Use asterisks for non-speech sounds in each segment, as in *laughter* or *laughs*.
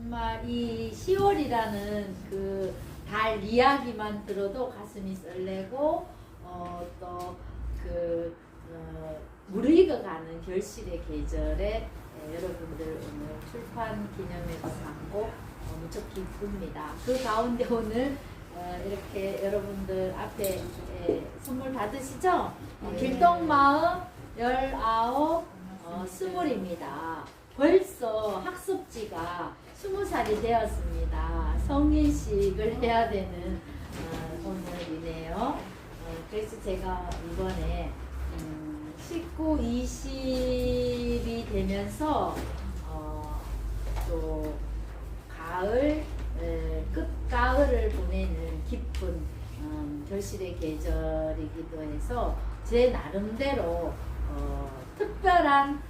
정말 이 10월이라는 그 달 이야기만 들어도 가슴이 설레고 어, 또그 어, 무르익어가는 결실의 계절에 에, 여러분들 오늘 출판 기념회가 받고 어, 무척 기쁩니다. 그 가운데 오늘 어, 이렇게 여러분들 앞에 에, 선물 받으시죠? 어, 길동마음 19 어, 스물입니다. 벌써 학습지가 스무 살이 되었습니다. 성인식을 해야 되는 어, 오늘이네요. 어, 그래서 제가 이번에 음, 19, 20이 되면서 어, 또 가을 에, 끝가을을 보내는 깊은 음, 결실의 계절이기도 해서 제 나름대로 어, 특별한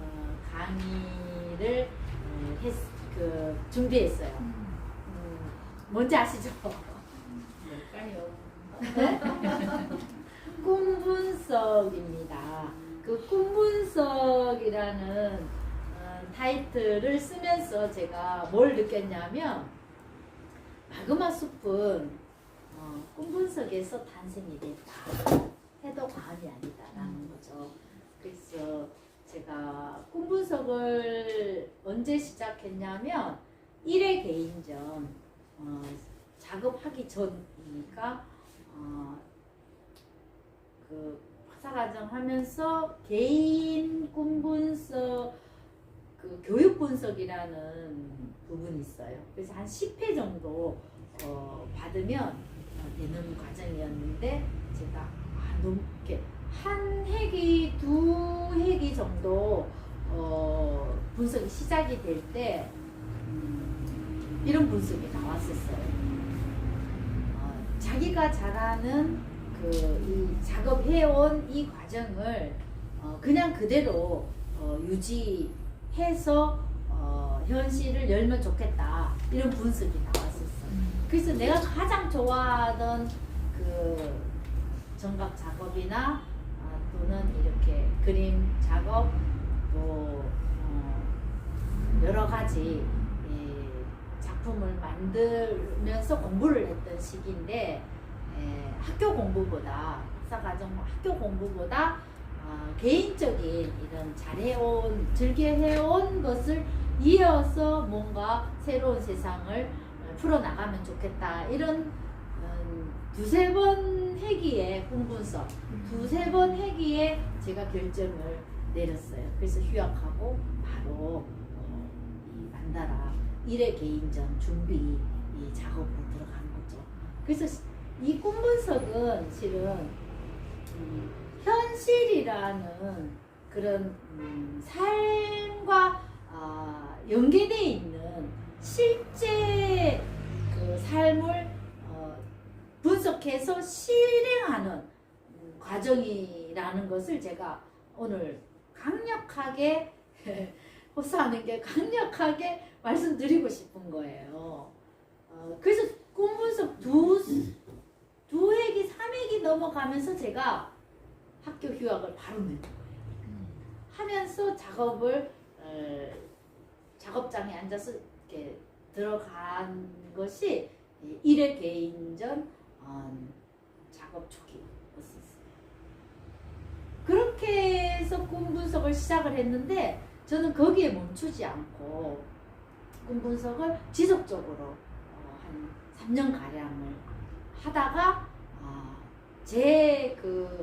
어, 강의를 어, 했, 그, 준비했어요. 음, 뭔지 아시죠? 뭘까요? *laughs* 꿈 분석입니다. 그 꿈 분석이라는 어, 타이틀을 쓰면서 제가 뭘 느꼈냐면 마그마 숲은 어, 꿈 분석에서 탄생이 됐다. 해도 과언이 아니다라는 거죠. 그래서 제가 꿈 분석을 언제 시작했냐면 1회 개인전 어, 작업하기 전이니까 어, 그 박사과정 하면서 개인 꿈 분석 그 교육 분석이라는 부분이 있어요. 그래서 한 10회 정도 어, 받으면 어, 되는 과정이었는데 제가 아, 너무 이렇게 한 회기 두 회기 정도 어, 분석이 시작이 될때 음, 이런 분석이 나왔었어요. 어, 자기가 잘하는 그 이 작업해온 이 과정을 어, 그냥 그대로 어, 유지해서 어, 현실을 열면 좋겠다 이런 분석이 나왔었어. 그래서 내가 가장 좋아하던 그 정각 작업이나 아, 또는 이렇게 그림 작업 또 어, 여러 가지 이 작품을 만들면서 공부를 했던 시기인데 에, 학교 공부보다 박사과정 학교 공부보다 아, 개인적인 이런 잘해온 즐겨해온 것을 이어서 뭔가 새로운 세상을 어, 풀어나가면 좋겠다. 이런 음, 두세 번 회기에 꿈분석 두세 번 회기에 제가 결정을 내렸어요. 그래서 휴학하고 바로 어, 이 만다라 일회 개인전 준비 이 작업으로 들어간 거죠. 그래서 이 꿈분석은 실은 음, 현실이라는 그런 음, 삶과 아, 연계되어 있는 실제 그 삶을 어, 분석해서 실행하는 음, 과정이라는 것을 제가 오늘 강력하게 *laughs* 호소하는 게 강력하게 말씀드리고 싶은 거예요. 어, 그래서 꿈 분석 두, 두 회기, 삼 회기 넘어가면서 제가 학교 휴학을 바로. 하면서 작업을 어, 작업장에 앉아서 이렇게 들어간 것이 일회 개인전 어, 작업 초기였었어요. 그렇게 해서 꿈 분석을 시작을 했는데 저는 거기에 멈추지 않고 꿈 분석을 지속적으로 어, 한 3년 가량을 하다가 아, 제그꿈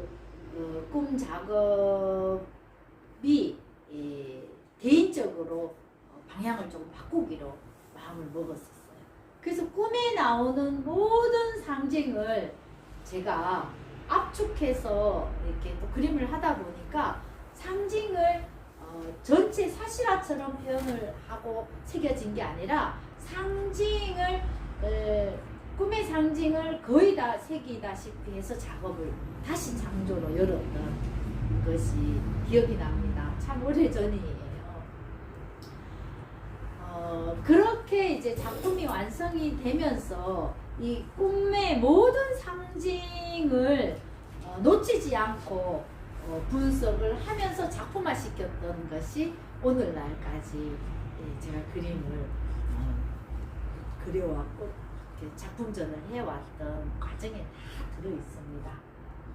작업이 예, 개인적으로 어, 방향을 조금 바꾸기로 마음을 먹었었어요. 그래서 꿈에 나오는 모든 상징을 제가 압축해서 이렇게 또 그림을 하다 보니까 상징을 어, 전체 사실화처럼 표현을 하고 새겨진 게 아니라 상징을 에, 꿈의 상징을 거의 다 새기다시피 해서 작업을 다시 창조로 열었던 것이 기억이 납니다. 참 오래전이에요. 어, 그렇게 이제 작품이 완성이 되면서 이 꿈의 모든 상징을 어, 놓치지 않고 어, 분석을 하면서 작품화 시켰던 것이 오늘날까지 예, 제가 그림을 어, 그려왔고 작품전을 해왔던 과정에 다 들어 있습니다.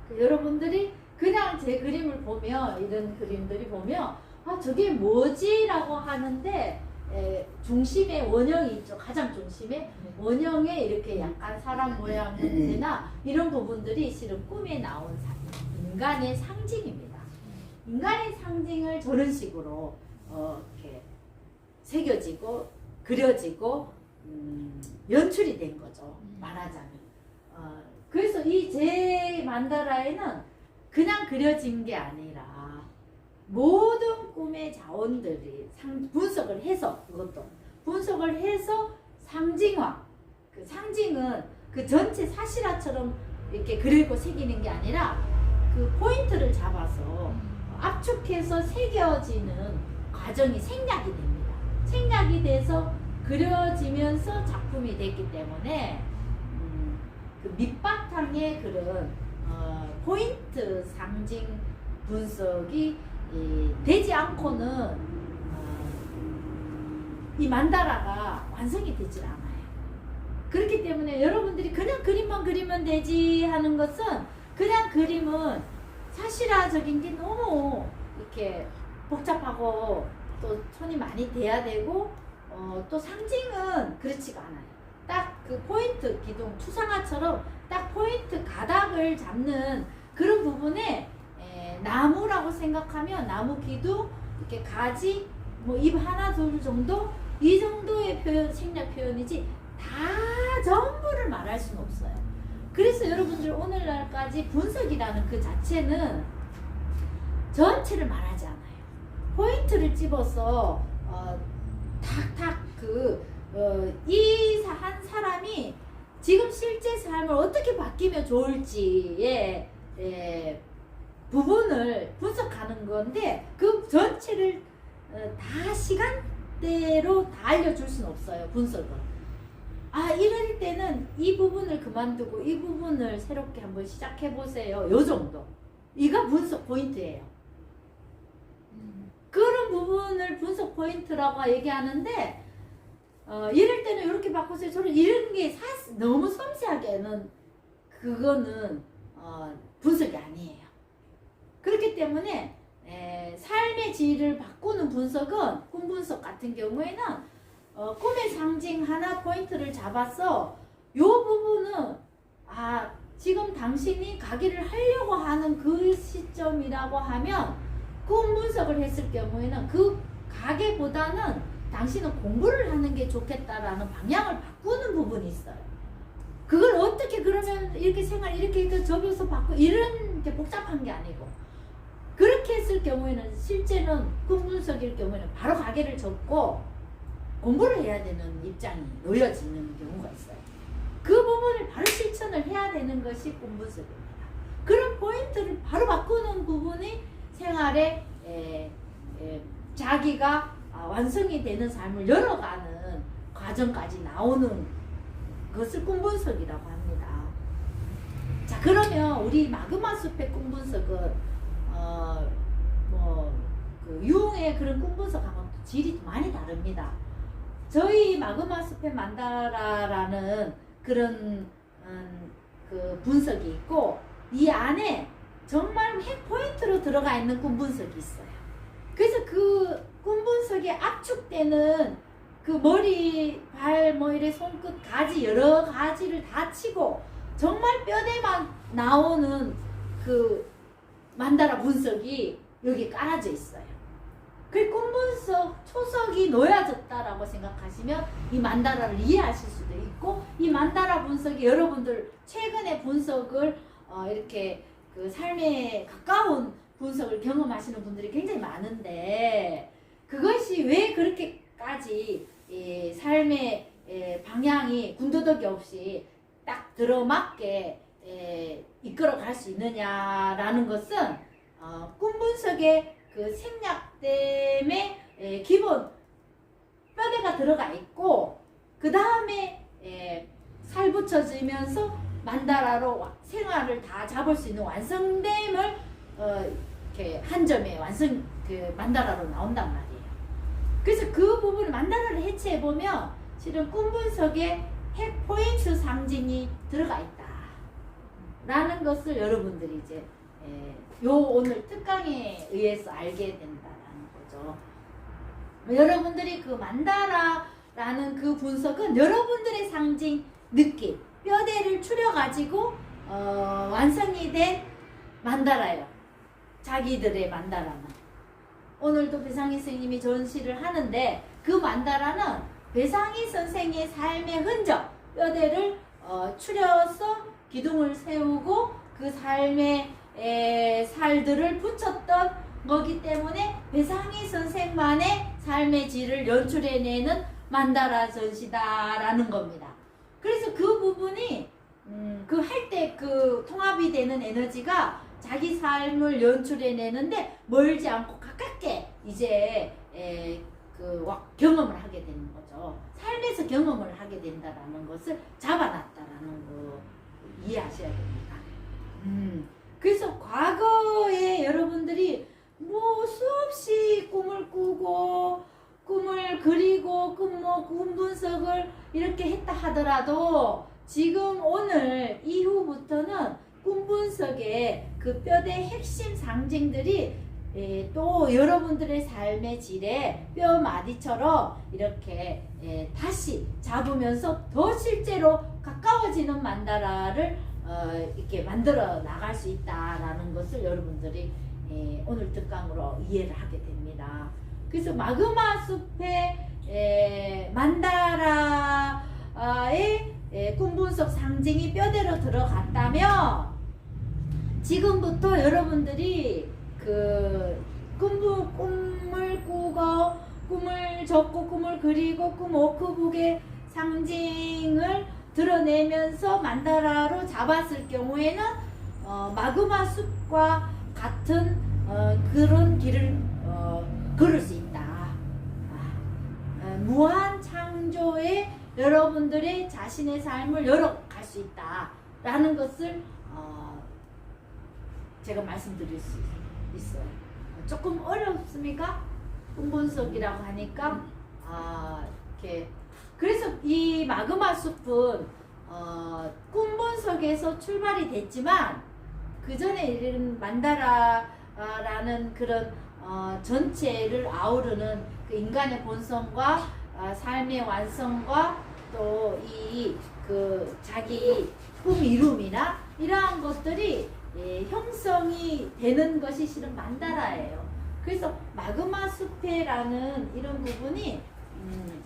그 여러분들이 그냥 제 그림을 보면 이런 그림들이 보면 아 저게 뭐지 라고 하는데 에, 중심에 원형이 있죠. 가장 중심에 원형에 이렇게 약간 사람 모양 형태나 이런 부분들이 실은 꿈에 나온 사- 인간의 상징입니다. 인간의 상징을 저런 식으로 어, 이렇게 새겨지고 그려지고 음, 연출이 된 거죠. 말하자면. 어, 그래서 이 제 만다라에는 그냥 그려진 게 아니라 모든 꿈의 자원들이 상, 분석을 해서 그것도 분석을 해서 상징화 그 상징은 그 전체 사실화처럼 이렇게 그리고 새기는 게 아니라 그 포인트를 잡아서 압축해서 새겨지는 과정이 생략이 됩니다. 생략이 돼서 그려지면서 작품이 됐기 때문에 음, 그 밑바탕의 그런 어, 포인트 상징 분석이 이, 되지 않고는 어, 이 만다라가 완성이 되질 않아요. 그렇기 때문에 여러분들이 그냥 그림만 그리면 되지 하는 것은 그냥 그림은 사실화적인 게 너무 이렇게 복잡하고 또 손이 많이 돼야 되고 어, 또 상징은 그렇지가 않아요. 딱 그 포인트 기둥 투상화처럼 딱 포인트 가닥을 잡는 그런 부분에 에, 나무라고 생각하면 나무 기둥 이렇게 가지 뭐잎 하나 둘 정도 이 정도의 표현 생략 표현이지 다 전부를 말할 수는 없어요. 그래서 여러분들 오늘날까지 분석이라는 그 자체는 전체를 말하지 않아요. 포인트를 집어서 어, 탁탁 그 어, 이한 사람이 지금 실제 삶을 어떻게 바뀌면 좋을지의 에, 부분을 분석하는 건데 그 전체를 어, 다 시간대로 다 알려줄 수는 없어요 분석은. 아 이럴 때는 이 부분을 그만두고 이 부분을 새롭게 한번 시작해 보세요. 요 정도. 이가 분석 포인트예요. 그런 부분을 분석 포인트라고 얘기하는데 어, 이럴 때는 이렇게 바꾸세요. 저는 이런 게 사, 너무 섬세하게는 그거는 어, 분석이 아니에요. 그렇기 때문에 에, 삶의 질을 바꾸는 분석은 꿈 분석 같은 경우에는 어, 꿈의 상징 하나 포인트를 잡아서 요 부분은 아 지금 당신이 가기를 하려고 하는 그 시점이라고 하면 꿈 분석을 했을 경우에는 그 가게보다는 당신은 공부를 하는 게 좋겠다라는 방향을 바꾸는 부분이 있어요. 그걸 어떻게 그러면 이렇게 생활 이렇게 접어서 바꾸 이런 게 복잡한 게 아니고 그렇게 했을 경우에는 실제는 꿈 분석일 경우에는 바로 가게를 접고 공부를 해야 되는 입장이 놓여지는 경우가 있어요. 그 부분을 바로 실천을 해야 되는 것이 꿈 분석입니다. 그런 포인트를 바로 바꾸는 부분이 생활에 에, 에, 자기가 아, 완성이 되는 삶을 열어가는 과정까지 나오는 것을 꿈분석이라고 합니다. 자 그러면 우리 마그마 숲의 꿈분석은 어, 어뭐그 유흥의 그런 꿈 분석하고는 또 질이 많이 다릅니다. 저희 마그마 숲의 만다라라는 그런 음, 그 분석이 있고 이 안에 정말 핵 포인트로 들어가 있는 꿈 분석이 있어요. 그래서 그 꿈 분석에 압축되는 그 머리, 발, 뭐 이래 손끝, 가지 여러 가지를 다 치고 정말 뼈대만 나오는 그 만다라 분석이 여기 깔아져 있어요. 그꿈 분석 초석이 놓여졌다라고 생각하시면 이 만다라를 이해하실 수도 있고 이 만다라 분석이 여러분들 최근에 분석을 어, 이렇게 그 삶에 가까운 분석을 경험하시는 분들이 굉장히 많은데 그것이 왜 그렇게까지 이 삶의 에, 방향이 군더더기 없이 딱 들어맞게 에, 이끌어 갈 수 있느냐라는 것은 어, 꿈 분석의 그 생략됨의 에, 기본 뼈대가 들어가 있고 그 다음에 살 붙여지면서 만다라로 와- 생활을 다 잡을 수 있는 완성됨을 어, 이렇게 한 점에 완성 그 만다라로 나온단 말이에요. 그래서 그 부분을 만다라를 해체해 보면 실은 꿈 분석에 핵 포인트 상징이 들어가 있다. 라는 것을 여러분들이 이제 에, 요 오늘 특강에 의해서 알게 된다라는 거죠. 여러분들이 그 만다라라는 그 분석은 여러분들의 상징 느낌 뼈대를 추려 가지고 어, 완성이 된 만다라예요. 자기들의 만다라는 오늘도 배상희 선생님이 전시를 하는데 그 만다라는 배상희 선생의 삶의 흔적 뼈대를 어, 추려서 기둥을 세우고 그 삶의 에, 살들을 붙였던 거기 때문에 배상희 선생만의 삶의 질을 연출해내는 만다라 전시다라는 겁니다. 그래서 그 부분이 음, 그 할 때 그 통합이 되는 에너지가 자기 삶을 연출해내는데 멀지 않고 가깝게 이제 에, 그 와- 경험을 하게 되는 거 죠. 삶에서 경험을 하게 된다라는 것을 잡아놨다라는 거 이해하셔야 됩니다. 음, 그래서 과거에 여러분들이 뭐 수없이 꿈을 꾸고 꿈을 그리고 꿈뭐 꿈 분석을 이렇게 했다 하더라도 지금 오늘 이후부터는 꿈 분석의 그 뼈대 핵심 상징들이 예, 또 여러분들의 삶의 질에 뼈 마디처럼 이렇게 예, 다시 잡으면서 더 실제로 가까워지는 만다라를 어, 이렇게 만들어 나갈 수 있다라는 것을 여러분들이 예, 오늘 특강으로 이해를 하게 됩니다. 그래서 마그마 숲의 에, 만다라의 에, 꿈분석 상징이 뼈대로 들어갔다면 지금부터 여러분들이 그 꿈부, 꿈을 꾸고 꿈을 적고 꿈을 그리고 꿈 워크북의 상징을 드러내면서 만다라로 잡았을 경우에는 어, 마그마 숲과 같은 어, 그런 길을 어, 걸을 수 있다. 아, 어, 무한 창조의 여러분들의 자신의 삶을 열어갈 수 있다라는 것을 어, 제가 말씀드릴 수 있 어요. 조금 어렵습니까? 꿈분석이라고 하니까 아 이렇게 그래서 이 마그마 숲은 어, 꿈분석에서 출발이 됐지만 그 전에 이런 만다라라는 그런 어, 전체를 아우르는 그 인간의 본성과 아, 삶의 완성과 또 이 그 자기 꿈 이룸이나 이러한 것들이 예, 형성이 되는 것이 실은 만다라예요. 그래서 마그마 숲에라는 이런 부분이 음,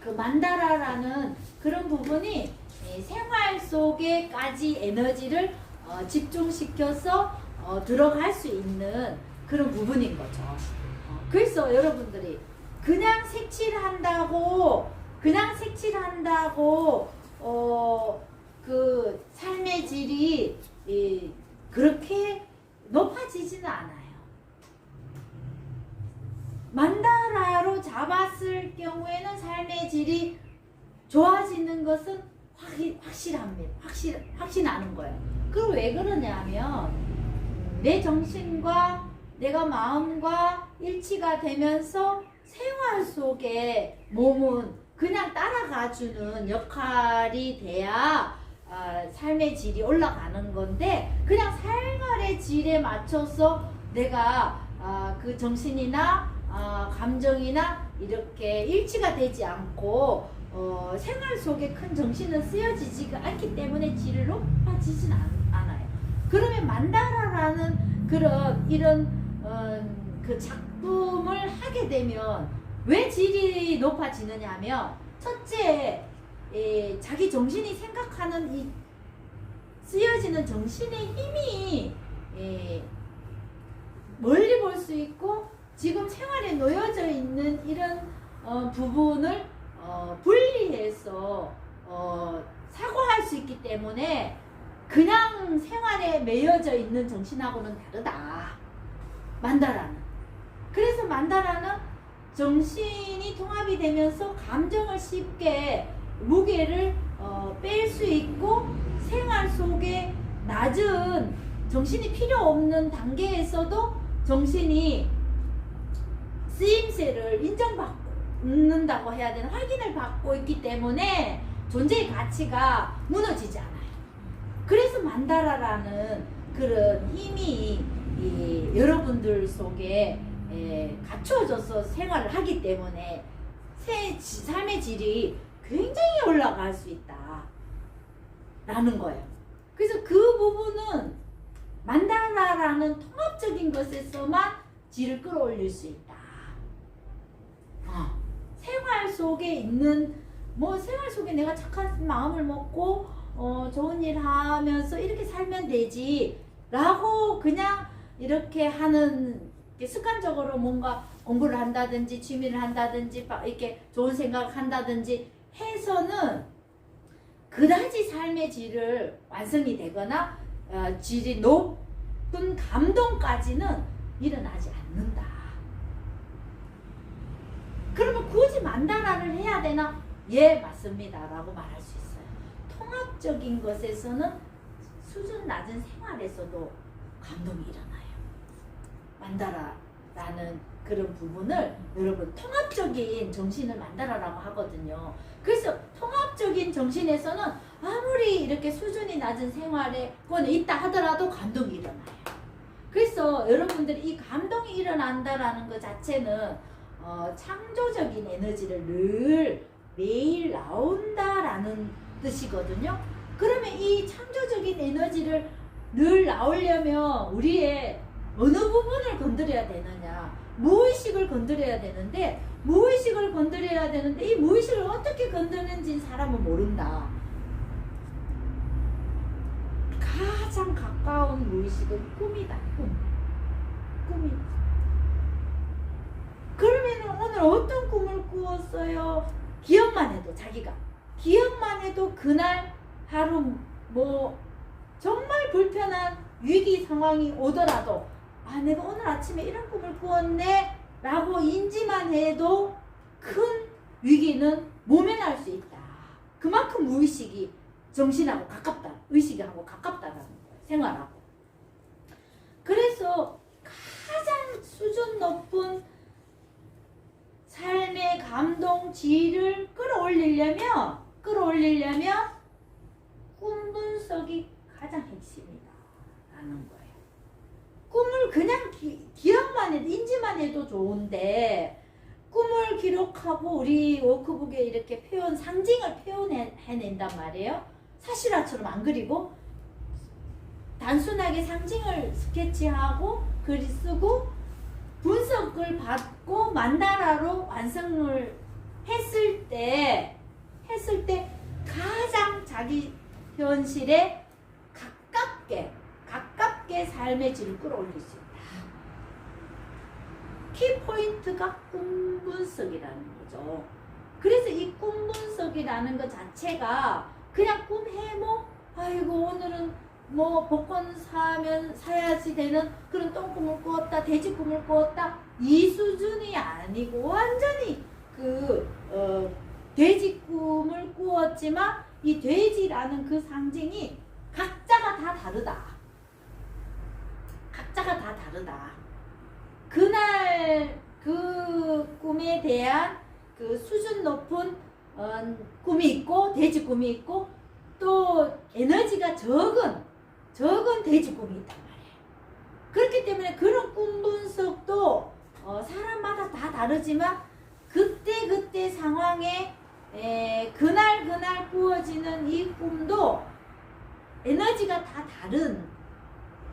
그 만다라라는 그런 부분이 예, 생활 속에까지 에너지를 어, 집중시켜서 어, 들어갈 수 있는 그런 부분인 거죠. 어, 그래서 여러분들이 그냥 색칠한다고 그냥 색칠한다고 어, 그 삶의 질이 이, 그렇게 높아지지는 않아요. 만다라로 잡았을 경우에는 삶의 질이 좋아지는 것은 확, 확실합니다. 확실, 확신하는 거예요. 그럼 왜 그러냐면, 내 정신과 내가 마음과 일치가 되면서 생활 속에 몸은 그냥 따라가주는 역할이 돼야 아, 삶의 질이 올라가는 건데 그냥 생활의 질에 맞춰서 내가 아, 그 정신이나 아, 감정이나 이렇게 일치가 되지 않고 어, 생활 속에 큰 정신은 쓰여지지가 않기 때문에 질을 높아지진 않, 않아요. 그러면 만다라라는 그런 이런 어, 그 작품을 하게 되면 왜 질이 높아지느냐면 첫째 에, 자기 정신이 생각하는 이 쓰여지는 정신의 힘이 에, 멀리 볼 수 있고 지금 생활에 놓여져 있는 이런 어, 부분을 어, 분리해서 어, 사고할 수 있기 때문에 그냥 생활에 매여져 있는 정신하고는 다르다. 만다라는. 그래서 만다라는 정신이 통합이 되면서 감정을 쉽게 무게를 어, 뺄 수 있고 생활 속에 낮은 정신이 필요 없는 단계에서도 정신이 쓰임새를 인정받는다고 해야 되나 확인을 받고 있기 때문에 존재의 가치가 무너지지 않아요. 그래서 만다라라는 그런 힘이 이 여러분들 속에 에, 갖추어져서 생활을 하기 때문에 새, 지- 삶의 질이 굉장히 올라갈 수 있다. 라는 거예요. 그래서 그 부분은 만다라라는 통합적인 것에서만 질을 끌어올릴 수 있다. 어, 생활 속에 있는 뭐 생활 속에 내가 착한 마음을 먹고 어, 좋은 일 하면서 이렇게 살면 되지 라고 그냥 이렇게 하는 습관적으로 뭔가 공부를 한다든지 취미를 한다든지 막 이렇게 좋은 생각을 한다든지 해서는 그다지 삶의 질을 완성이 되거나 어, 질이 높은 감동까지는 일어나지 않는다. 그러면 굳이 만다라를 해야 되나? 예, 맞습니다 라고 말할 수 있어요. 통합적인 것에서는 수준 낮은 생활에서도 감동이 일어나요. 만다라라는 그런 부분을 여러분 통합적인 정신을 만다라라고 하거든요. 그래서 통합적인 정신에서는 아무리 이렇게 수준이 낮은 생활에 있다 하더라도 감동이 일어나요. 그래서 여러분들이 이 감동이 일어난다라는 것 자체는 어, 창조적인 에너지를 늘 매일 나온다라는 뜻이거든요. 그러면 이 창조적인 에너지를 늘 나오려면 우리의 어느 부분을 건드려야 되느냐? 무의식을 건드려야 되는데 무의식을 건드려야 되는데 이 무의식을 어떻게 건드는지 사람은 모른다. 가장 가까운 무의식은 꿈이다. 꿈. 꿈이. 그러면 오늘 어떤 꿈을 꾸었어요? 기억만 해도 자기가 기억만 해도 그날 하루 뭐 정말 불편한 위기 상황이 오더라도 아 내가 오늘 아침에 이런 꿈을 꾸었네 라고 인지만 해도 큰 위기는 모면할 수 있다. 그만큼 무의식이 정신하고 가깝다. 의식하고 가깝다라는 거예요. 생활하고. 그래서 가장 수준 높은 삶의 감동 질을 끌어올리려면 끌어올리려면 꿈 분석이 가장 핵심이다 라는 거예요. 꿈을 그냥 기, 기억만 해도 좋은데 꿈을 기록하고 우리 워크북에 이렇게 표현 상징을 표현해낸단 말이에요. 사실화처럼 안 그리고 단순하게 상징을 스케치하고 글이 쓰고 분석을 받고 만다라로 완성을 했을 때 했을 때 가장 자기 현실에 가깝게 가깝게 삶의 질을 끌어올릴 수 있다. 키포인트가 꿈 분석이라는 거죠. 그래서 이 꿈 분석이라는 것 자체가 그냥 꿈 해모 아이고 오늘은 뭐 복권 사면 사야지 되는 그런 똥꿈을 꾸었다 돼지 꿈을 꾸었다 이 수준이 아니고 완전히 그 어, 돼지 꿈을 꾸었지만 이 돼지라는 그 상징이 각자가 다 다르다 각자가 다 다르다 그날 그 꿈에 대한 그 수준 높은 어, 꿈이 있고 돼지 꿈이 있고 또 에너지가 적은 적은 돼지 꿈이 있단 말이에요. 그렇기 때문에 그런 꿈 분석도 어, 사람마다 다 다르지만 그때 그때 상황에 에, 그날 그날 꾸어지는 이 꿈도 에너지가 다 다른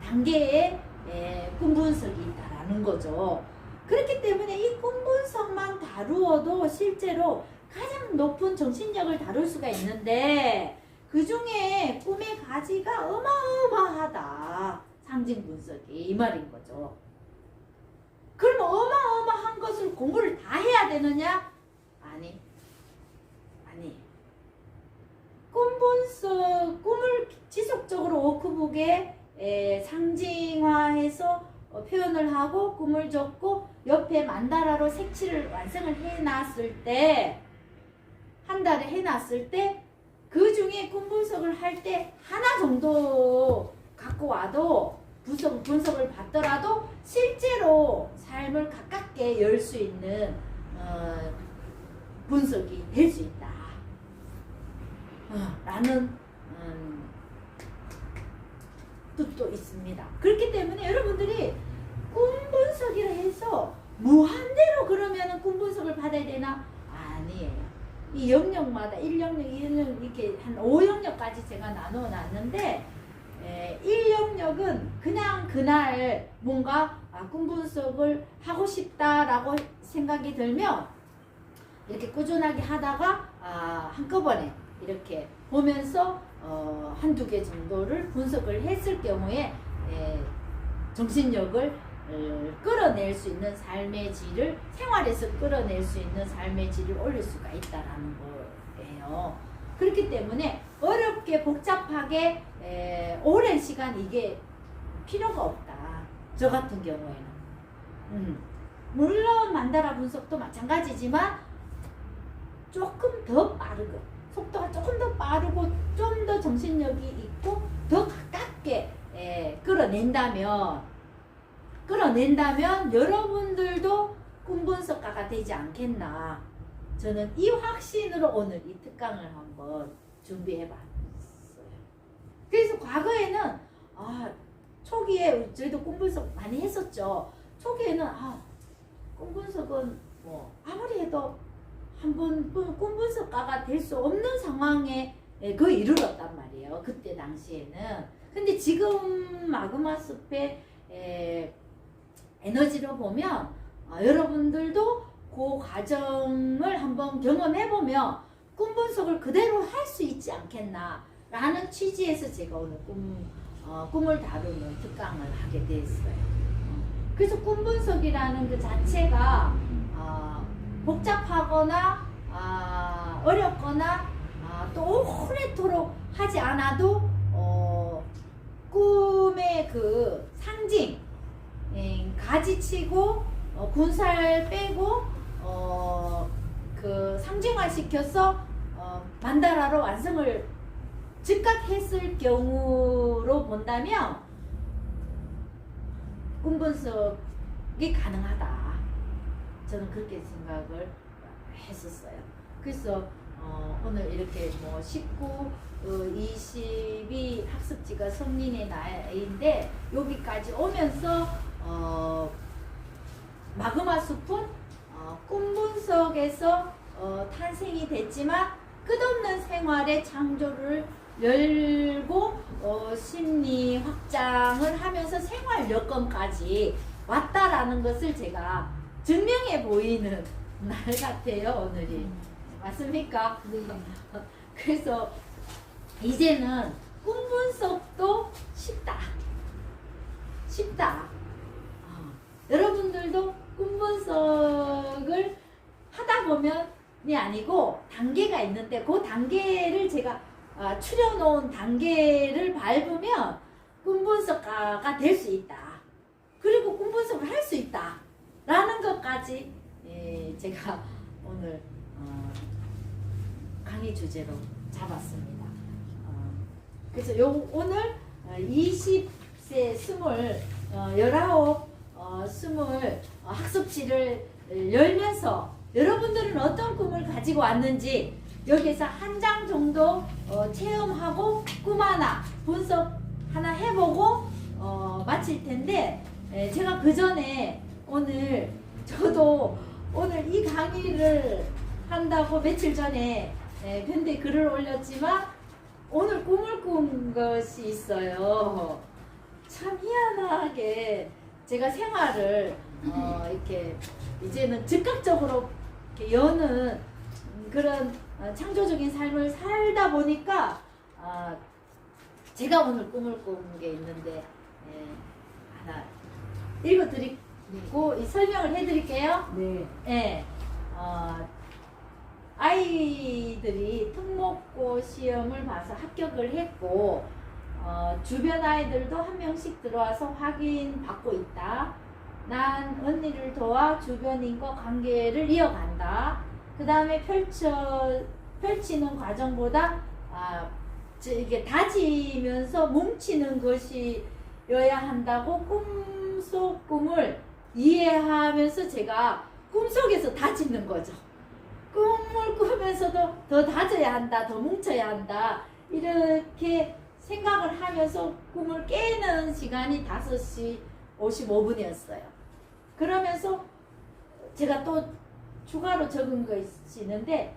단계의 에, 꿈 분석이 있다라는 거죠. 그렇기 때문에 이 꿈 분석만 다루어도 실제로 가장 높은 정신력을 다룰 수가 있는데 그 중에 꿈의 가지가 어마어마하다. 상징 분석이 이 말인 거죠. 그럼 어마어마한 것을 공부를 다 해야 되느냐? 아니. 아니. 꿈 분석, 꿈을 지속적으로 워크북에 에, 상징화해서 어, 표현을 하고 꿈을 적고 옆에 만다라로 색칠을 완성을 해놨을 때 한 달에 해놨을 때 그 중에 꿈 분석을 할 때 하나 정도 갖고 와도 분석, 분석을 받더라도 실제로 삶을 가깝게 열 수 있는 어, 분석이 될 수 있다. 어, 라는 음, 뜻도 있습니다. 그렇기 때문에 여러분들이 꿈 분석이라 해서 무한대로 그러면은 꿈 분석을 받아야 되나? 아니에요. 이 영역마다 1영역, 2영역 이렇게 한 5영역까지 제가 나누어 놨는데 에, 1영역은 그냥 그날 뭔가 아, 꿈 분석을 하고 싶다라고 생각이 들면 이렇게 꾸준하게 하다가 아, 한꺼번에 이렇게 보면서 어, 한두 개 정도를 분석을 했을 경우에 에, 정신력을 어, 끌어낼 수 있는 삶의 질을 생활에서 끌어낼 수 있는 삶의 질을 올릴 수가 있다라는 거예요. 그렇기 때문에 어렵게 복잡하게 에, 오랜 시간 이게 필요가 없다. 저 같은 경우에는. 음. 물론 만다라 분석도 마찬가지지만 조금 더 빠르고 속도가 조금 더 빠르고 좀 더 정신력이 있고 더 가깝게 에, 끌어낸다면 끌어낸다면 여러분들도 꿈 분석가가 되지 않겠나 저는 이 확신으로 오늘 이 특강을 한번 준비해 봤어요. 그래서 과거에는 아 초기에 저희도 꿈 분석 많이 했었죠. 초기에는 아 꿈 분석은 뭐 아무리 해도 한번 꿈 분석가가 될 수 없는 상황에 예, 거의 이르렀단 말이에요. 그때 당시에는. 근데 지금 마그마 숲의 에, 에너지로 보면 어, 여러분들도 그 과정을 한번 경험해 보면 꿈 분석을 그대로 할 수 있지 않겠나라는 취지에서 제가 오늘 꿈 어, 꿈을 다루는 특강을 하게 됐어요. 어, 그래서 꿈 분석이라는 그 자체가 어, 복잡하거나 아, 어렵거나 아, 또 오래도록 하지 않아도 어, 꿈의 그 상징 예, 가지치고 어, 군살 빼고 어, 그 상징화 시켜서 어, 만다라로 완성을 즉각 했을 경우로 본다면 꿈 분석이 가능하다. 저는 그렇게 생각을 했었어요. 그래서 어, 오늘 이렇게 뭐 19, 어, 20이 학습지가 성린의 나이인데 여기까지 오면서 어, 마그마 숲은 어, 꿈 분석에서 어, 탄생이 됐지만 끝없는 생활의 창조를 열고 어, 심리 확장을 하면서 생활 여건까지 왔다라는 것을 제가 증명해 보이는 날 같아요 오늘이 맞습니까? 네. *laughs* 그래서 이제는 꿈 분석도 쉽다. 쉽다. 어, 여러분들도 꿈 분석을 하다 보면이 아니고 단계가 있는데 그 단계를 제가 아, 추려놓은 단계를 밟으면 꿈 분석가가 될 수 있다. 그리고 꿈 분석을 할 수 있다. 라는 것까지 예, 제가 오늘 어, 강의 주제로 잡았습니다. 어, 그래서 요 오늘 20세 스물 어, 19, 어, 스물 어, 학습지를 열면서 여러분들은 어떤 꿈을 가지고 왔는지 여기서 한 장 정도 어, 체험하고 꿈 하나 분석 하나 해보고 어, 마칠 텐데 에, 제가 그 전에 오늘 저도 오늘 이 강의를 한다고 며칠 전에 에, 편대 글을 올렸지만 오늘 꿈을 꾼 것이 있어요. 참 희한하게 제가 생활을 어, 이렇게 이제는 즉각적으로 이렇게 여는 그런 어, 창조적인 삶을 살다 보니까 아, 제가 오늘 꿈을 꾼 게 있는데 예, 하나 읽어드리 고이 설명을 해드릴게요. 네. 예, 어, 아이들이 특목고 시험을 봐서 합격을 했고 어, 주변 아이들도 한 명씩 들어와서 확인 받고 있다. 난 언니를 도와 주변인과 관계를 이어간다. 그 다음에 펼쳐 펼치는 과정보다 아, 저 이게 다지면서 뭉치는 것이 꿈속여야 한다고 꿈속 꿈을 이해하면서 제가 꿈속에서 다짓는 거죠. 꿈을 꾸면서도 더 다져야 한다, 더 뭉쳐야 한다. 이렇게 생각을 하면서 꿈을 깨는 시간이 5시 55분이었어요. 그러면서 제가 또 추가로 적은 것이 있는데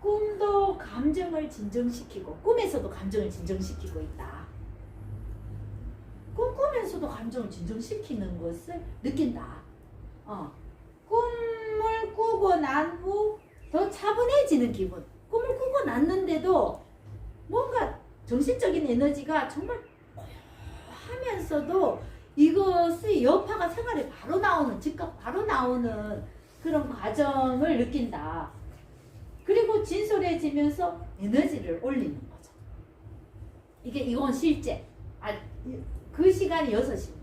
꿈도 감정을 진정시키고 꿈에서도 감정을 진정시키고 있다. 꿈꾸면서도 감정을 진정시키는 것을 느낀다. 어. 꿈을 꾸고 난 후 더 차분해지는 기분. 꿈을 꾸고 났는데도 뭔가 정신적인 에너지가 정말 하면서도 이것의 여파가 생활에 바로 나오는 즉각 바로 나오는 그런 과정을 느낀다. 그리고 진솔해지면서 에너지를 올리는 거죠. 이게 이건 실제. 아, 이- 그 시간이 6시입니다.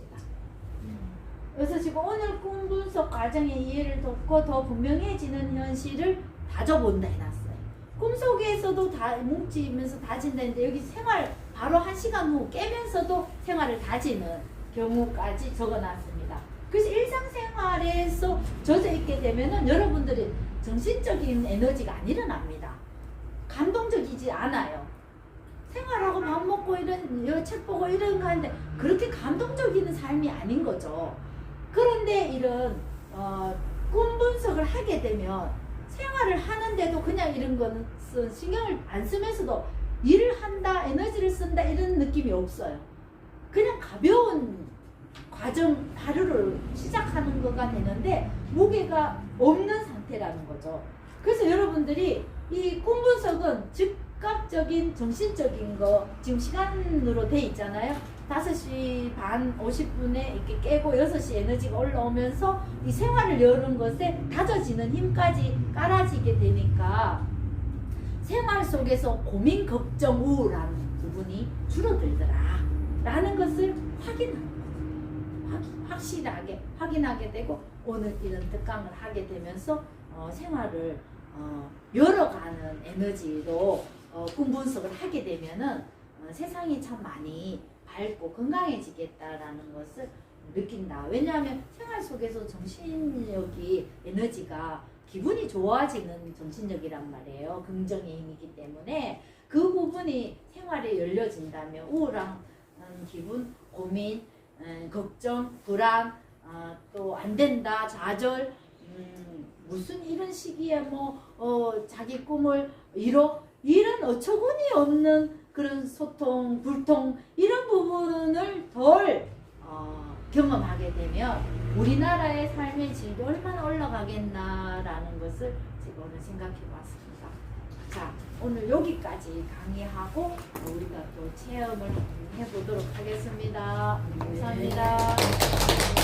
6시고 오늘 꿈 분석 과정의 이해를 돕고 더 분명해지는 현실을 다져본다 해놨어요. 꿈속에서도 다 뭉치면서 다진다 는데 여기 생활 바로 한 시간 후 깨면서도 생활을 다지는 경우까지 적어놨습니다. 그래서 일상생활에서 젖어 있게 되면은 여러분들이 정신적인 에너지가 안 일어납니다. 감동적이지 않아요. 생활하고 밥 먹고 이런 여책 보고 이런 거 하는데 그렇게 감동적인 삶이 아닌 거죠. 그런데 이런 어, 꿈 분석을 하게 되면 생활을 하는데도 그냥 이런 쓰- 신경을 안 쓰면서도 일을 한다, 에너지를 쓴다 이런 느낌이 없어요. 그냥 가벼운 과정 하루를 시작하는 거가 되는데 무게가 없는 상태라는 거죠. 그래서 여러분들이 이 꿈 분석은 즉 각적인 정신적인 거 지금 시간으로 돼 있잖아요. 5시 반 50분에 이렇게 깨고 6시 에너지가 올라오면서 이 생활을 여는 것에 다져지는 힘까지 깔아지게 되니까 생활 속에서 고민, 걱정, 우울한 부분이 줄어들더라. 라는 것을 확인하는 거죠. 확, 확실하게 확인하게 되고 오늘 이런 특강을 하게 되면서 어, 생활을 어, 열어가는 에너지로 어, 꿈 분석을 하게 되면은 어, 세상이 참 많이 밝고 건강해지겠다라는 것을 느낀다. 왜냐하면 생활 속에서 정신력이 에너지가 기분이 좋아지는 정신력이란 말이에요. 긍정의 힘이기 때문에 그 부분이 생활에 열려진다면 우울한 음, 기분, 고민, 음, 걱정, 불안, 아, 또안 된다, 좌절, 음, 무슨 이런 시기에 뭐 어, 자기 꿈을 이뤄 이런 어처구니 없는 그런 소통, 불통 이런 부분을 덜 어, 경험하게 되면 우리나라의 삶의 질이 얼마나 올라가겠나라는 것을 제가 오늘 생각해 봤습니다. 자, 오늘 여기까지 강의하고 우리가 또 체험을 해보도록 하겠습니다. 감사합니다.